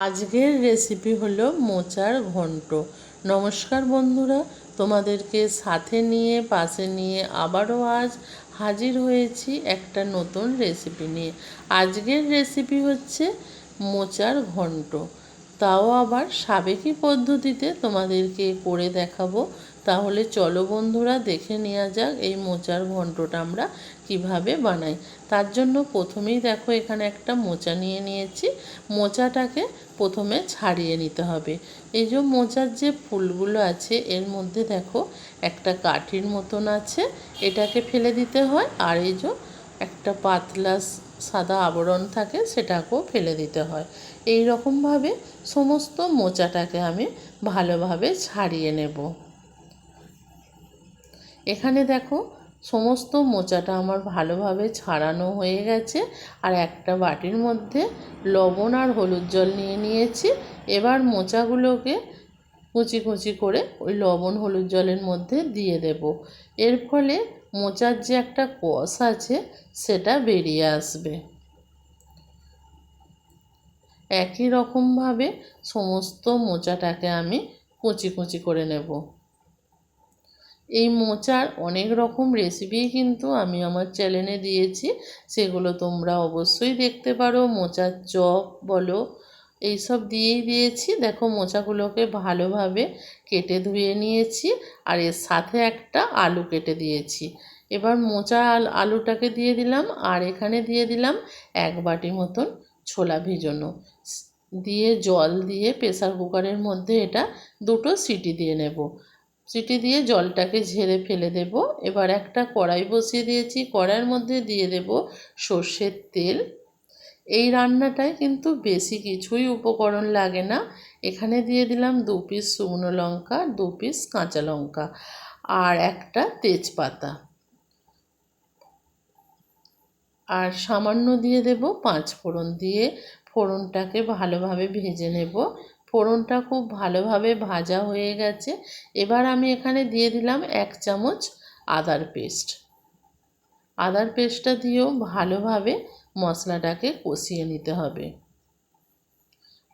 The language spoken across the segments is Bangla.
আজকের রেসিপি হলো মোচার ঘন্ট। নমস্কার বন্ধুরা, তোমাদেরকে সাথে নিয়ে, পাশে নিয়ে আবারও আজ হাজির হয়েছি একটা নতুন রেসিপি নিয়ে। আজকের রেসিপি হচ্ছে মোচার ঘন্ট। তাও আবার সাবেকি পদ্ধতিতে তোমাদেরকে করে দেখাবো। তাহলে চলো বন্ধুরা দেখে নেওয়া যাক এই মোচার ঘন্টটা আমরা কীভাবে বানাই। তার জন্য প্রথমেই দেখো এখানে একটা মোচা নিয়ে নিয়েছি। মোচাটাকে প্রথমে ছাড়িয়ে নিতে হবে। এই যে মোচার যে ফুলগুলো আছে, এর মধ্যে দেখো একটা কাঠির মতন আছে, এটাকে ফেলে দিতে হয়। আর এই যে একটা পাতলা সাদা আবরণ থাকে, সেটাকেও ফেলে দিতে হয়। এই রকমভাবে সমস্ত মোচাটাকে আমি ভালোভাবে ছাড়িয়ে নেব। এখানে দেখো সমস্ত মোচাটা আমার ভালোভাবে ছাড়ানো হয়ে গেছে। আর একটা বাটির মধ্যে লবণ আর হলুদ জল নিয়ে নিয়েছি। এবার মোচাগুলোকে কুচি কুচি করে ওই লবণ হলুদ জলের মধ্যে দিয়ে দেব। এর ফলে মোচার যে একটা কষ আছে, সেটা বেরিয়ে আসবে। একই রকমভাবে সমস্ত মোচাটাকে আমি কুচি কুচি করে নেব। এই মোচার অনেক রকম রেসিপি কিন্তু আমি আমার চ্যানেলে দিয়েছি। সেগুলো তোমরা অবশ্যই দেখতে পারো। মোচার চপ বলো, এইসব দিয়েই দিয়েছি। দেখো মোচাগুলোকে ভালোভাবে কেটে ধুয়ে নিয়েছি আর এর সাথে একটা আলু কেটে দিয়েছি। এবার মোচা আলুটাকে দিয়ে দিলাম আর এখানে দিয়ে দিলাম এক বাটি মতন ছোলা ভিজানো। দিয়ে জল দিয়ে প্রেসার কুকারের মধ্যে এটা দুটো সিটি দিয়ে নেব। সিটি দিয়ে জলটাকে ঝেড়ে ফেলে দেব। এবার একটা কড়াই বসিয়ে দিয়েছি। কড়াইয়ের মধ্যে দিয়ে দেব সর্ষের তেল। এই রান্নাটায় কিন্তু বেশি কিছুই উপকরণ লাগে না। এখানে দিয়ে দিলাম দু পিস শুকনো লঙ্কা, দু পিস কাঁচা লঙ্কা আর একটা তেজপাতা। আর সামান্য দিয়ে দেব পাঁচ ফোড়ন দিয়ে। ফোড়নটাকে ভালোভাবে ভেজে নেব। ফোড়নটা খুব ভালোভাবে ভাজা হয়ে গেছে। এবার আমি এখানে দিয়ে দিলাম এক চামচ আদার পেস্ট। আদার পেস্টটা দিয়েও ভালোভাবে মশলাটাকে কষিয়ে নিতে হবে।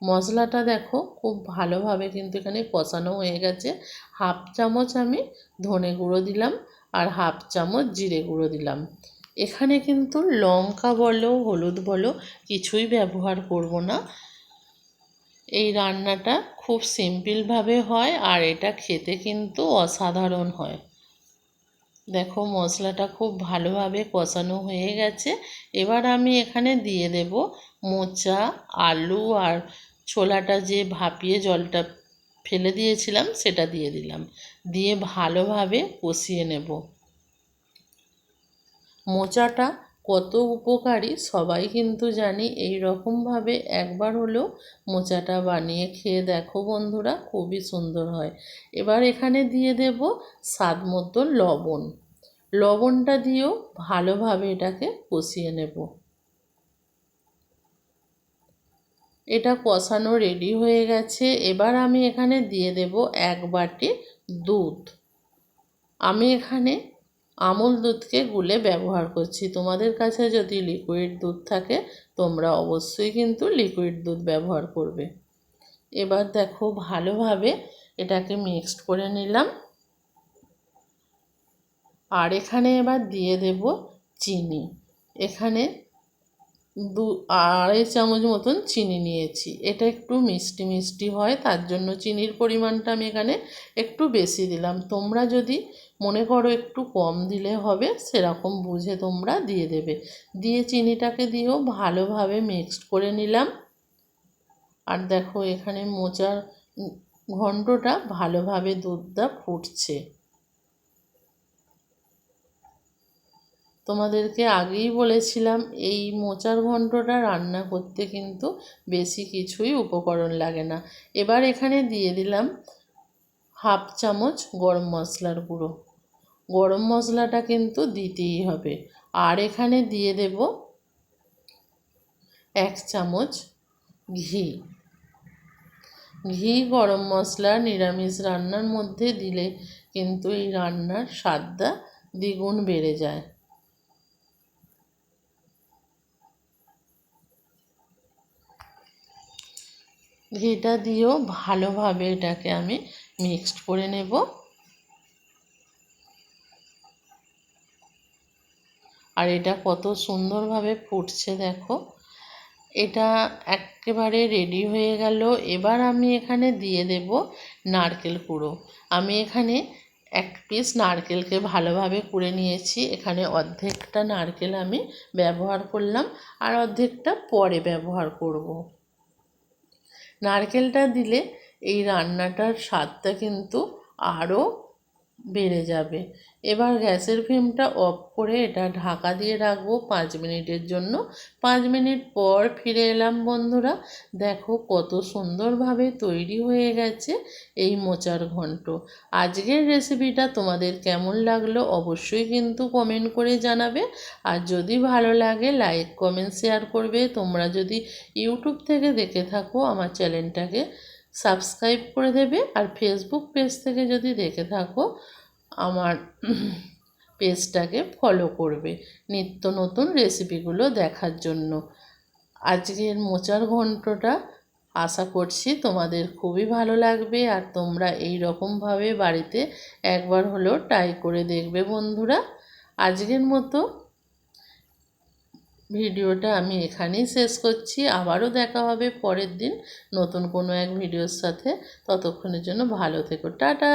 মশলাটা দেখো খুব ভালোভাবে কিন্তু এখানে কষানো হয়ে গেছে। হাফ চামচ আমি ধনে গুঁড়ো দিলাম আর হাফ চামচ জিরে গুঁড়ো দিলাম। এখানে কিন্তু লঙ্কা বলো, হলুদ বলো কিছুই ব্যবহার করব না। এই রান্নাটা খুব সিম্পলভাবে হয় আর এটা খেতে কিন্তু অসাধারণ হয়। দেখো মশলাটা খুব ভালোভাবে কষানো হয়ে গেছে। এবার আমি এখানে দিয়ে দেব মোচা, আলু আর ছোলাটা যে ভাপিয়ে জলটা ফেলে দিয়েছিলাম সেটা দিয়ে দিলাম। দিয়ে ভালোভাবে কষিয়ে নেব। মোচাটা কত উপকারী সবাই কিন্তু জানি এই রকমভাবে একবার হলেও মোচাটা বানিয়ে খেয়ে দেখো বন্ধুরা, খুবই সুন্দর হয়। এবার এখানে দিয়ে দেব স্বাদ মতো লবণ। লবণটা দিয়েও ভালোভাবে এটাকে কষিয়ে নেব। এটা কষানো রেডি হয়ে গেছে। এবার আমি এখানে দিয়ে দেব এক বাটি দুধ। আমি এখানে আমুল দুধকে গুলে ব্যবহার করছি। তোমাদের কাছে যদি লিকুইড দুধ থাকে, তোমরা অবশ্যই কিন্তু লিকুইড দুধ ব্যবহার করবে। এবার দেখো, ভালোভাবে এটাকে মিক্সড করে নিলাম। আর এখানে এবার দিয়ে দেব চিনি। এখানে দু আড়াই চামচ মতন চিনি নিয়েছি। এটা একটু মিষ্টি মিষ্টি হয়, তার জন্য চিনির পরিমাণটা আমি এখানে একটু বেশি দিলাম। তোমরা যদি মনে করো একটু কম দিলে হবে, সেরকম বুঝে তোমরা দিয়ে দেবে। দিয়ে চিনিটাকে দিয়েও ভালোভাবে মিক্সড করে নিলাম। আর দেখো এখানে মোচার ঘন্টটা ভালোভাবে দুধটা ফুটছে। তোমাদেরকে আগেই বলেছিলাম, এই মোচার ঘন্টটা রান্না করতে কিন্তু বেশি কিছুই উপকরণ লাগে না। এবার এখানে দিয়ে দিলাম হাফ চামচ গরম মশলার গুঁড়ো। গরম মশলাটা কিন্তু দিতেই হবে। আর এখানে দিয়ে দেব এক চামচ ঘি। ঘি, গরম মশলা, নিরামিষ রান্নার মধ্যে দিলে কিন্তু এই রান্নার স্বাদটা দ্বিগুণ বেড়ে যায়। ঘিটা দিয়েও ভালোভাবে এটাকে আমি মিক্সড করে নেব। আর এটা কত সুন্দরভাবে ফুটছে দেখো। এটা একেবারে রেডি হয়ে গেল। এবার আমি এখানে দিয়ে দেব নারকেল কুড়ো। আমি এখানে এক পিস নারকেলকে ভালোভাবে কুড়ে নিয়েছি। এখানে অর্ধেকটা নারকেল আমি ব্যবহার করলাম। আর অর্ধেকটা পরে ব্যবহার করব। নারকেলটা দিলে এই রান্নাটার স্বাদটা কিন্তু আরও বেড়ে যাবে। এবার গ্যাসের ফ্লেমটা অফ করে এটা ঢাকা দিয়ে রাখব পাঁচ মিনিটের জন্য। পাঁচ মিনিট পর ফিরে এলাম বন্ধুরা। দেখো কত সুন্দরভাবে তৈরি হয়ে গেছে এই মোচার ঘন্ট। আজকের রেসিপিটা তোমাদের কেমন লাগল অবশ্যই কিন্তু কমেন্ট করে জানাবে। আর যদি ভালো লাগে লাইক কমেন্ট শেয়ার করবে। তোমরা যদি ইউটিউব থেকে দেখে থাকো, আমার চ্যানেলটাকে সাবস্ক্রাইব করে দেবে আর ফেসবুক পেজ থেকে যদি দেখে থাকো, আমার পেজটাকে ফলো করবে নিত্য নতুন রেসিপিগুলো দেখার জন্য। আজকের মোচার ঘন্টটা আশা করছি তোমাদের খুবই ভালো লাগবে আর তোমরা এই রকমভাবে বাড়িতে একবার হলেও ট্রাই করে দেখবে বন্ধুরা। আজকের মতো ভিডিওটা আমি এখানেই শেষ করছি। আবারও দেখা হবে পরের দিন নতুন কোনো এক ভিডিওর সাথে। ততক্ষণের জন্য ভালো থেকো। টাটা!